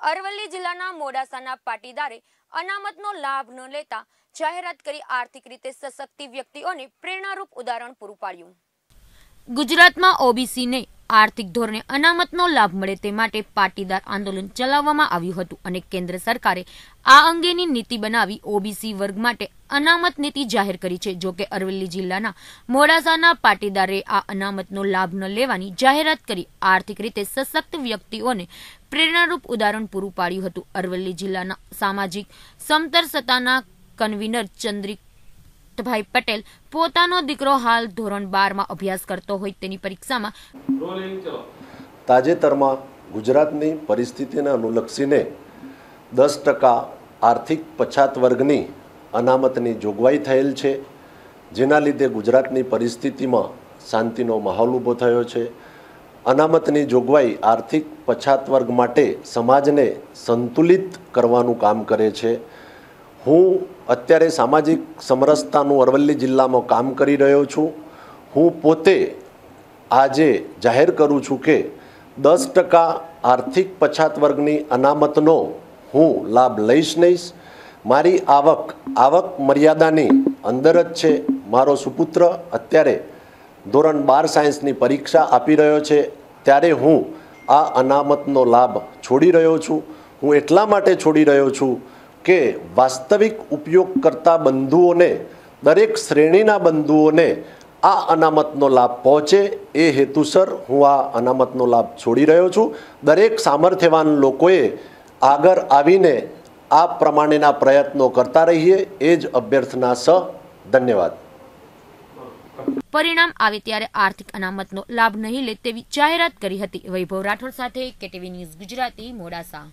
અરવલ્લી જિલ્લાના મોડાસાના પાટીદારે અનામતનો લાભ ન લેતા જાહેરાત કરી આર્થિક રીતે સશક્તિ વ્યક્તિઓને પ્રેરણારૂપ ઉદાહરણ પૂરું પાડ્યું. ગુજરાતમાં ઓબીસીને આર્થિક ધોરણે અનામતનો લાભ મળે તે માટે પાટીદાર આંદોલન ચલાવવામાં આવ્યું હતું અને કેન્દ્ર સરકારે આ અંગેની નીતિ બનાવી ઓબીસી વર્ગ માટે અનામત નીતિ જાહેર કરી છે. જોકે અરવલ્લી જિલ્લાના મોડાસાના પાટીદારે આ અનામતનો લાભ ન લેવાની જાહેરાત કરી આર્થિક રીતે સશક્ત વ્યક્તિઓને પ્રેરણારૂપ ઉદાહરણ પૂરું પાડ્યું હતું. અરવલ્લી જિલ્લાના સામાજિક સમતર સત્તાના કન્વીનર ચંદ્રિકભાઈ પટેલ પોતાનો દીકરો હાલ ધોરણ બારમાં અભ્યાસ કરતો હોય તેની પરીક્ષામાં તાજેતરમાં ગુજરાતની પરિસ્થિતિને અનુલક્ષીને દસ ટકા આર્થિક પછાત વર્ગની અનામતની જોગવાઈ થયેલ છે, જેના લીધે ગુજરાતની પરિસ્થિતિમાં શાંતિનો માહોલ ઊભો થયો છે. અનામતની જોગવાઈ આર્થિક પછાત વર્ગ માટે સમાજને સંતુલિત કરવાનું કામ કરે છે. હું અત્યારે સામાજિક સમરસતાનું અરવલ્લી જિલ્લામાં કામ કરી રહ્યો છું. હું પોતે આજે જાહેર કરું છું કે દસ ટકા આર્થિક પછાત વર્ગની અનામતનો હું લાભ લઈશ નહીં મારી આવક આવક મર્યાદાની અંદર જ છે. મારો સુપુત્ર અત્યારે ધોરણ બાર સાયન્સની પરીક્ષા આપી રહ્યો છે. ત્યારે હું આ અનામતનો લાભ છોડી રહ્યો છું. હું એટલા માટે છોડી રહ્યો છું કે વાસ્તવિક ઉપયોગ કરતા બંધુઓને, દરેક શ્રેણીના બંધુઓને આ અનામતનો લાભ પહોંચે એ હેતુસર હું આ અનામતનો લાભ છોડી રહ્યો છું. દરેક સામર્થ્યવાન લોકોએ આગળ આવીને આ પ્રમાણેના પ્રયત્નો કરતા રહીએ. એ જ અભ્યર્થના સ. ધન્યવાદ. પરિણામ આવે ત્યારે આર્થિક અનામતનો લાભ નહીં લે તેવી જાહેરાત કરી હતી વૈભવ રાઠોડ સાથે કેટીવી ન્યૂઝ ગુજરાતી મોડાસા.